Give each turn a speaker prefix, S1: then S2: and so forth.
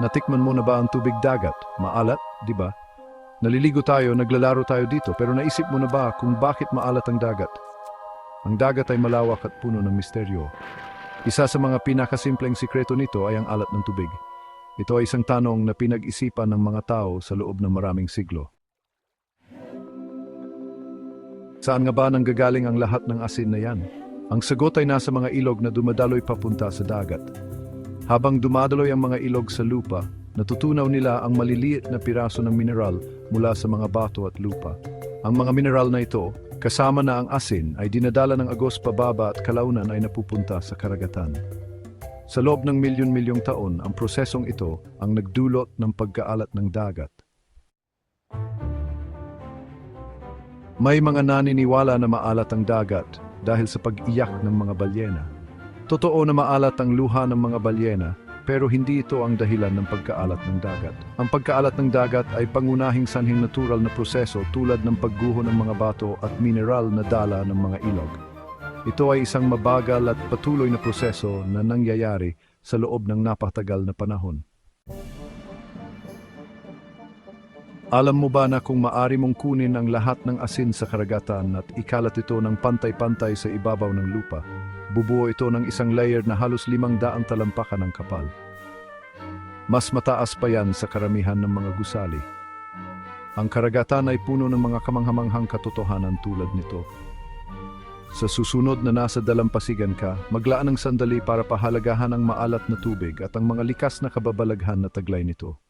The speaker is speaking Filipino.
S1: Natikman mo na ba ang tubig dagat? Maalat, di ba? Naliligo tayo, naglalaro tayo dito, pero naisip mo na ba kung bakit maalat ang dagat? Ang dagat ay malawak at puno ng misteryo. Isa sa mga pinakasimpleng sikreto nito ay ang alat ng tubig. Ito ay isang tanong na pinag-isipan ng mga tao sa loob ng maraming siglo. Saan nga ba nanggagaling ang lahat ng asin na yan? Ang sagot ay nasa mga ilog na dumadaloy papunta sa dagat. Habang dumadaloy ang mga ilog sa lupa, natutunaw nila ang maliliit na piraso ng mineral mula sa mga bato at lupa. Ang mga mineral na ito, kasama na ang asin, ay dinadala ng agos pababa at kalaunan ay napupunta sa karagatan. Sa loob ng milyon-milyong taon, ang prosesong ito ang nagdulot ng pagkaalat ng dagat. May mga naniniwala na maalat ang dagat dahil sa pag-iyak ng mga balyena. Totoo na maalat ang luha ng mga balyena, pero hindi ito ang dahilan ng pagkaalat ng dagat. Ang pagkaalat ng dagat ay pangunahing sanhing natural na proseso tulad ng pagguho ng mga bato at mineral na dala ng mga ilog. Ito ay isang mabagal at patuloy na proseso na nangyayari sa loob ng napatagal na panahon. Alam mo ba na kung maari mong kunin ang lahat ng asin sa karagatan at ikalat ito ng pantay-pantay sa ibabaw ng lupa, bubuo ito ng isang layer na halos limang daang talampakan ng kapal. Mas mataas pa yan sa karamihan ng mga gusali. Ang karagatan ay puno ng mga kamanghamanghang katotohanan tulad nito. Sa susunod na nasa dalampasigan ka, maglaan ng sandali para pahalagahan ang maalat na tubig at ang mga likas na kababalaghan na taglay nito.